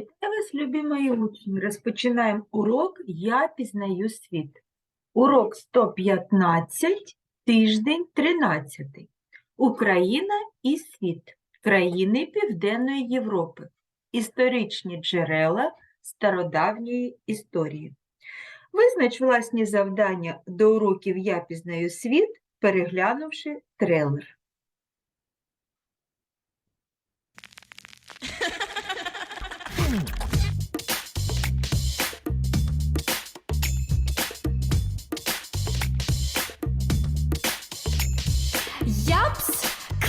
Вітаю вас, любі мої учні. Розпочинаємо урок Я пізнаю світ. Урок 115, тиждень 13. Україна і світ. Країни Південної Європи. Історичні джерела стародавньої історії. Визнач власні завдання до уроків Я пізнаю світ, переглянувши трейлер.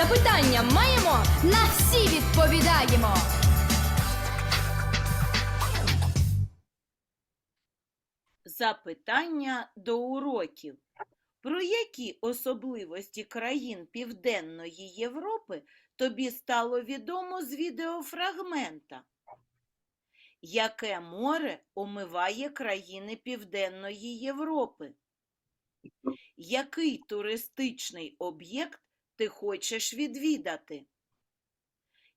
Запитання маємо, на всі відповідаємо. Запитання до уроків. Про які особливості країн Південної Європи тобі стало відомо з відеофрагмента? Яке море омиває країни Південної Європи? Який туристичний об'єкт ти хочеш відвідати?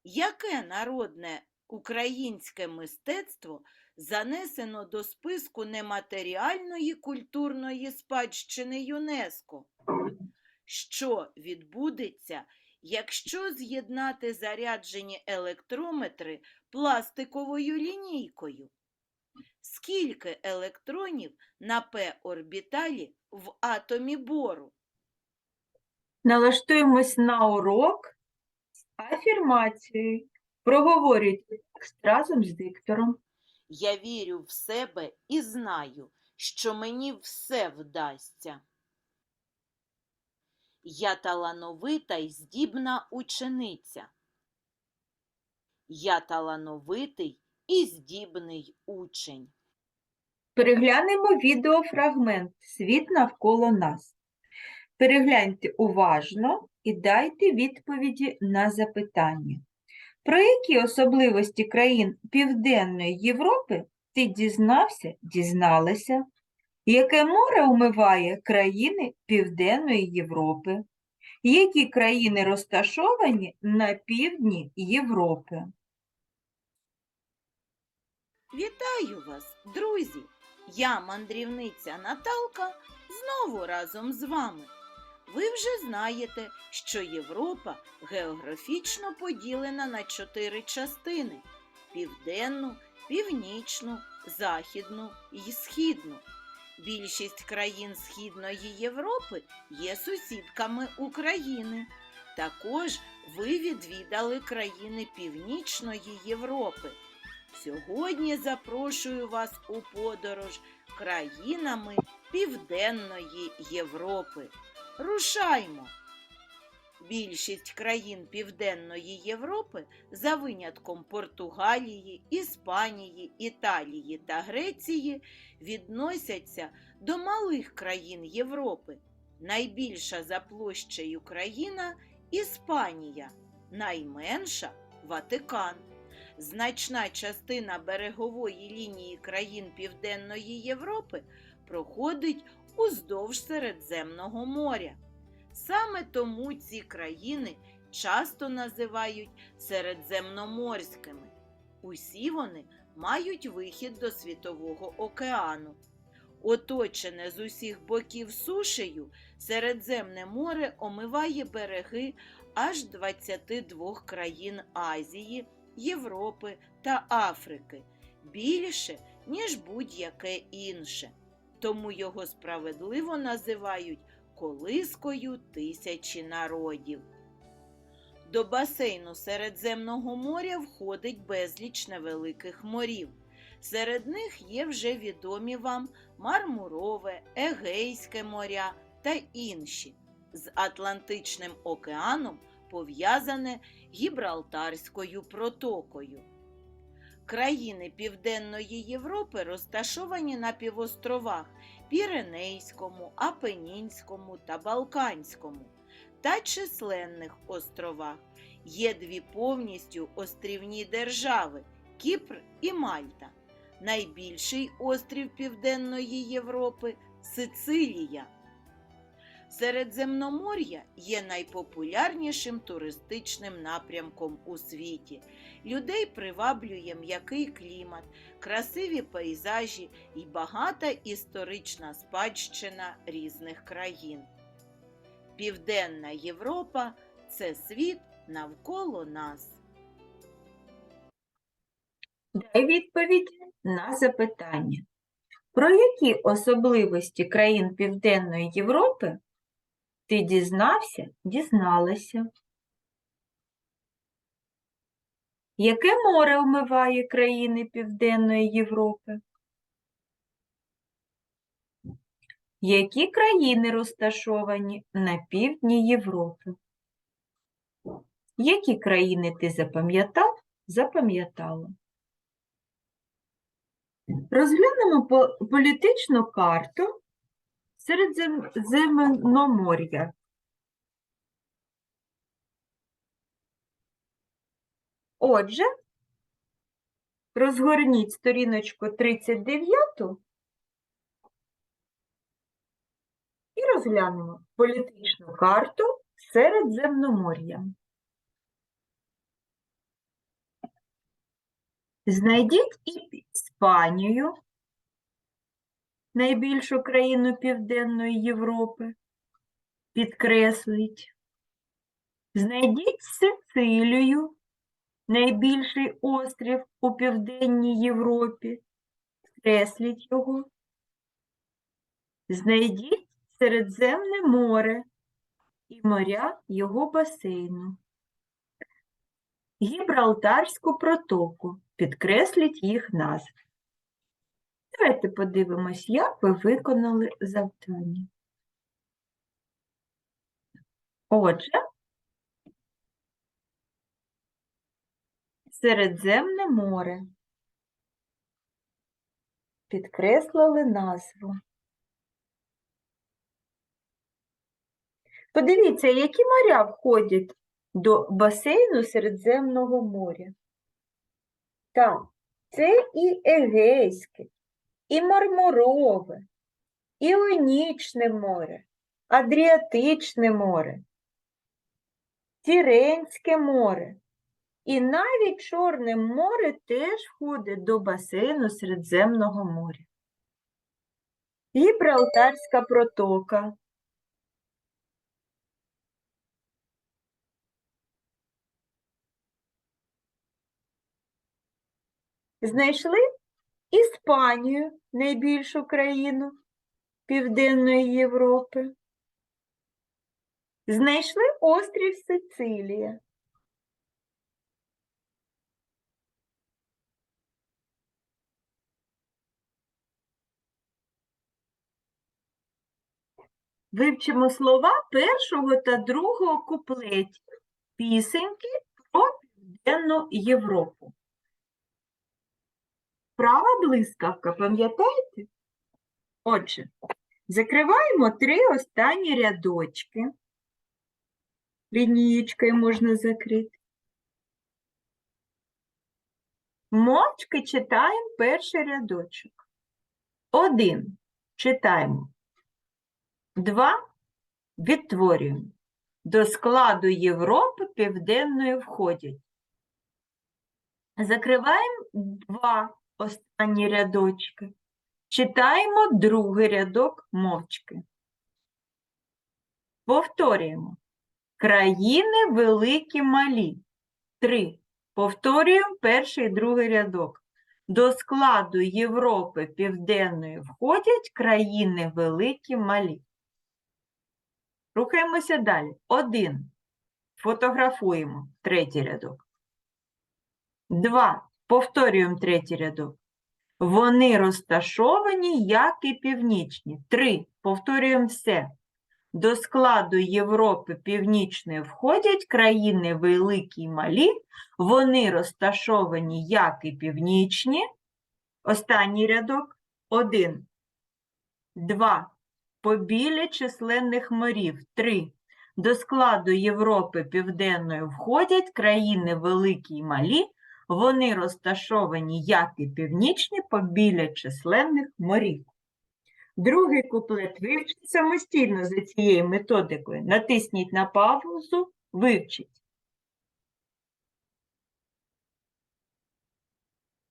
Яке народне українське мистецтво занесено до списку нематеріальної культурної спадщини ЮНЕСКО. Що відбудеться, якщо з'єднати заряджені електрометри пластиковою лінійкою? Скільки електронів на П-орбіталі в атомі бору? Налаштуємось на урок з афірмацією. Проговорюйте текст разом з диктором. Я вірю в себе і знаю, що мені все вдасться. Я талановита й здібна учениця. Я талановитий і здібний учень. Переглянемо відеофрагмент Світ навколо нас. Перегляньте уважно і дайте відповіді на запитання. Про які особливості країн Південної Європи ти дізнався, дізналася? Яке море омиває країни Південної Європи? Які країни розташовані на півдні Європи? Вітаю вас, друзі! Я мандрівниця Наталка знову разом з вами. Ви вже знаєте, що Європа географічно поділена на чотири частини: південну, північну, західну і східну. Більшість країн Східної Європи є сусідками України. Також ви відвідали країни Північної Європи. Сьогодні запрошую вас у подорож країнами Південної Європи. Рушаймо! Більшість країн Південної Європи, за винятком Португалії, Іспанії, Італії та Греції, відносяться до малих країн Європи. Найбільша за площею країна Іспанія, найменша Ватикан. Значна частина берегової лінії країн Південної Європи проходить уздовж Середземного моря. Саме тому ці країни часто називають середземноморськими. Усі вони мають вихід до Світового океану. Оточене з усіх боків сушею, Середземне море омиває береги аж 22 країн Азії, Європи та Африки більше, ніж будь-яке інше. Тому його справедливо називають колискою тисячі народів. До басейну Середземного моря входить безліч невеликих морів. Серед них є вже відомі вам Мармурове, Егейське моря та інші. З Атлантичним океаном пов'язане Гібралтарською протокою. Країни Південної Європи розташовані на півостровах Піренейському, Апенінському та Балканському та численних островах. Є дві повністю острівні держави Кіпр і Мальта. Найбільший острів Південної Європи Сицилія. Середземномор'я є найпопулярнішим туристичним напрямком у світі. Людей приваблює м'який клімат, красиві пейзажі і багата історична спадщина різних країн. Південна Європа це світ навколо нас. Дай відповідь на запитання. Про які особливості країн Південної Європи ти дізнався, дізналася? Яке море омиває країни Південної Європи? Які країни розташовані на півдні Європи? Які країни ти запам'ятав, запам'ятала? Розглянемо по- політичну карту Середземномор'я. Отже, розгорніть сторіночку 39 і розглянемо політичну карту Середземномор'я. Знайдіть і Іспанію, найбільшу країну Південної Європи. Підкресліть. Знайдіть Сицилію, найбільший острів у Південній Європі. Підкресліть його. Знайдіть Середземне море і моря його басейну. Гібралтарську протоку. Підкресліть їх назви. Давайте подивимось, як ви виконали завдання. Отже, Середземне море. Підкреслили назву. Подивіться, які моря входять до басейну Середземного моря. Так, це і Егейське, і Мармурове, Іонічне море, Адріатичне море, Тіренське море. І навіть Чорне море теж входить до басейну Середземного моря. Гібралтарська протока. Знайшли Іспанію, найбільшу країну Південної Європи. Знайшли острів Сицилія. Вивчимо слова першого та другого куплетів пісеньки про Південну Європу. Права блискавка, пам'ятаєте? Отже, закриваємо три останні рядочки. Лінієчкою можна закрити. Мовчки читаємо перший рядочок. Один. Читаємо. Два. Відтворюємо. До складу Європи Південної входять. Закриваємо два останні рядочки. Читаємо другий рядок мовчки. Повторюємо. Країни великі малі. Три. Повторюємо перший і другий рядок. До складу Європи Південної входять країни великі малі. Рухаємося далі. Один. Фотографуємо третій рядок. Два. Повторюємо третій рядок. Вони розташовані, як і північні. Три. Повторюємо все. До складу Європи Північної входять країни великі й малі. Вони розташовані як і північні. Останній рядок. Один. Два. Побіля численних морів. Три. До складу Європи Південної входять країни великі й малі. Вони розташовані як і північні побіля численних морів. Другий куплет вивчіть самостійно за цією методикою. Натисніть на паузу, вивчіть.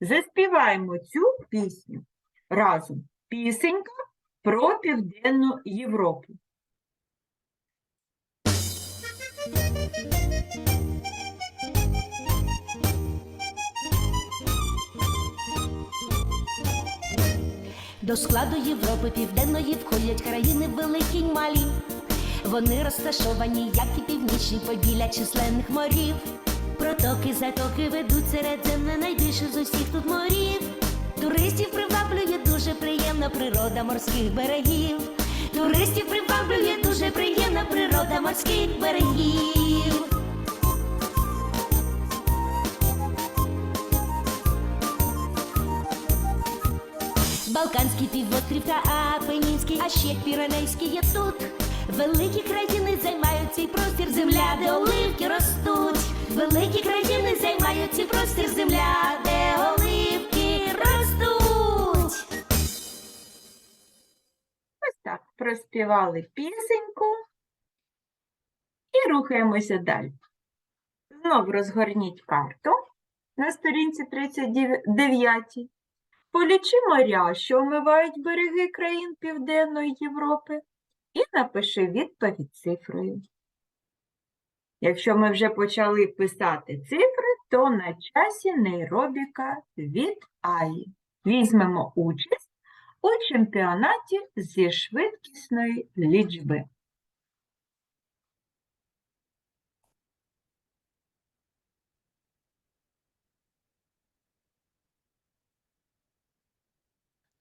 Заспіваємо цю пісню разом. Пісенька про Південну Європу. До складу Європи Південної входять країни великі й малі. Вони розташовані, як і північні побіля численних морів. Протоки, затоки ведуть середземне найбільше з усіх тут морів. Туристів приваблює дуже приємна природа морських берегів. Туристів приваблює дуже приємна природа морських берегів. Балканський півострів та Апенінський, а ще Піренейський є тут. Великі країни займають цей простір, земля, де оливки ростуть. Великі країни займають цей простір, земля, де оливки ростуть. Ось так, проспівали пісеньку і рухаємося далі. Знов розгорніть карту на сторінці 39. Полічи моря, що омивають береги країн Південної Європи, і напиши відповідь цифрою. Якщо ми вже почали писати цифри, то на часі нейробіка від АІ. Візьмемо участь у чемпіонаті зі швидкісної лічби.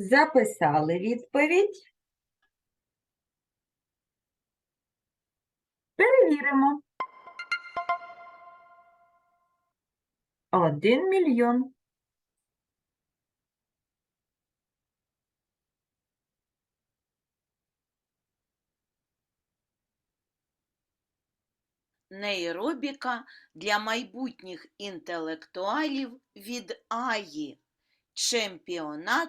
Записали відповідь. Перевіримо. Один мільйон. Нейробіка для майбутніх інтелектуалів від Аї. Чемпіонат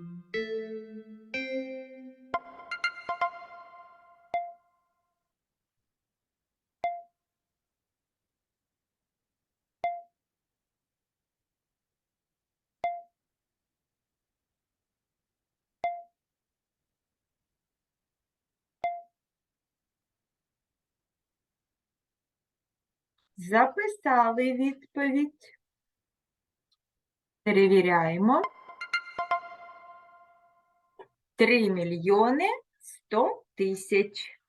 Записали відповідь. Перевіряємо. 3 мільйони 100 тисяч.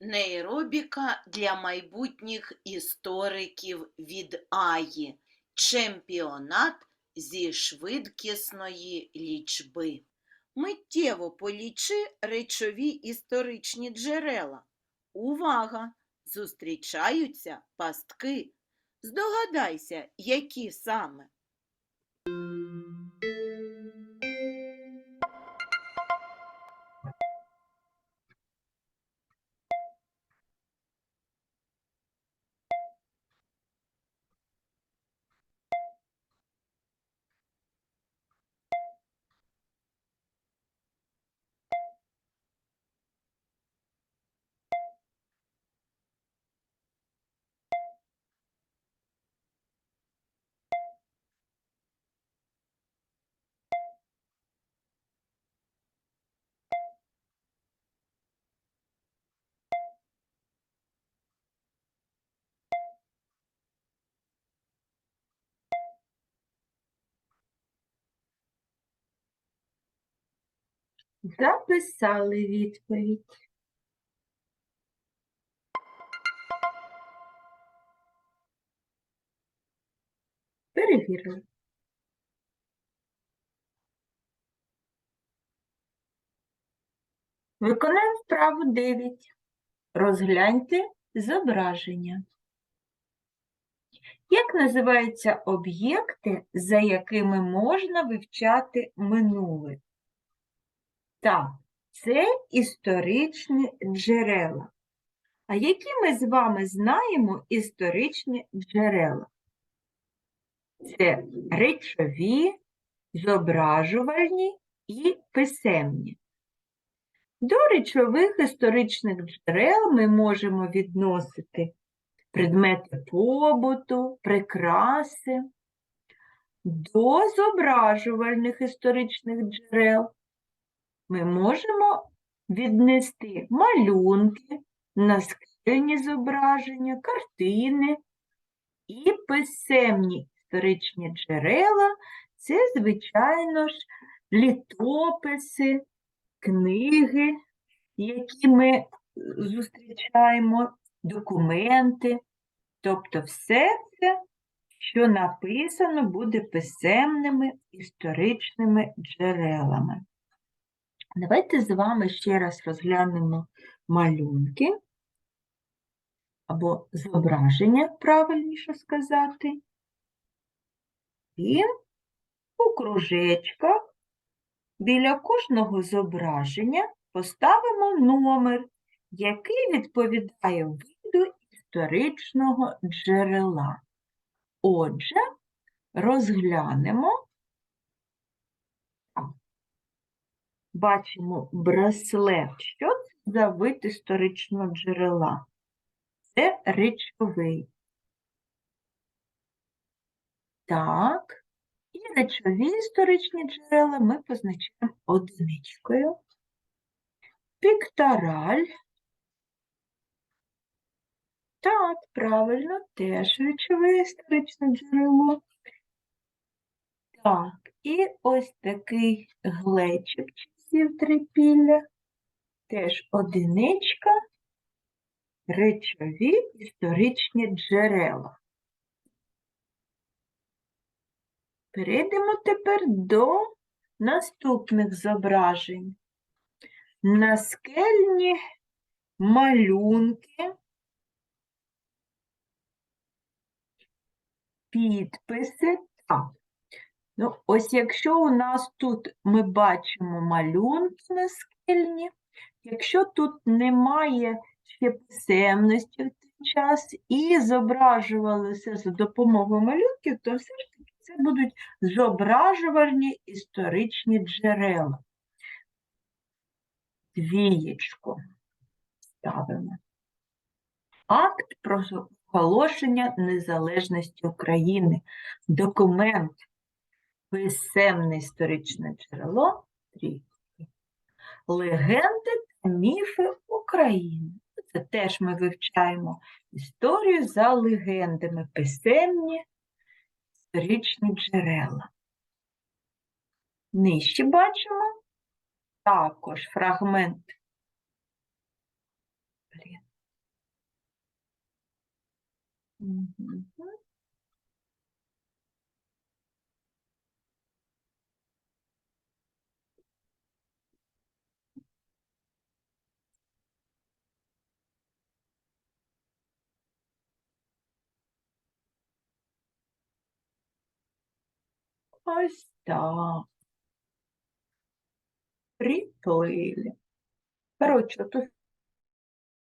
Нейробіка для майбутніх істориків від Аї. Чемпіонат зі швидкісної лічби. Миттєво полічи речові історичні джерела. Увага! Зустрічаються пастки. Здогадайся, які саме. Записали відповідь. Перевірили. Виконаємо вправу 9. Розгляньте зображення. Як називаються об'єкти, за якими можна вивчати минуле? Так, це історичні джерела. А які ми з вами знаємо історичні джерела? Це речові, зображувальні і писемні. До речових історичних джерел ми можемо відносити предмети побуту, прикраси. До зображувальних історичних джерел ми можемо віднести малюнки, наскільні зображення, картини і писемні історичні джерела це, звичайно ж, літописи, книги, які ми зустрічаємо, документи, тобто все це, що написано, буде писемними історичними джерелами. Давайте з вами ще раз розглянемо малюнки або зображення, правильніше сказати. І у кружечках біля кожного зображення поставимо номер, який відповідає виду історичного джерела. Отже, розглянемо. Бачимо браслет. Що це за вид історичного джерела? Це речовий. Так. І речові історичні джерела ми позначаємо одиничкою. Піктораль. Так, правильно, теж речове історичне джерело. Так, і ось такий глечик часів трипілля. Теж одиничка, речові історичні джерела. Перейдемо тепер до наступних зображень. Наскельні малюнки, підписи. Так. Ну, ось якщо у нас тут ми бачимо малюнки наскельні, якщо тут немає ще писемності в цей час і зображувалося за допомогою малюнків, то все ж таки це будуть зображувальні історичні джерела. Двієчку ставимо. Акт про оголошення незалежності України. Документ писемне історичне джерело трійки. Легенди та міфи України. Це теж ми вивчаємо історію за легендами, писемні історичні джерела. Нижче бачимо також фрагмент. Блін. Ось так. Приплили. Коротше, тут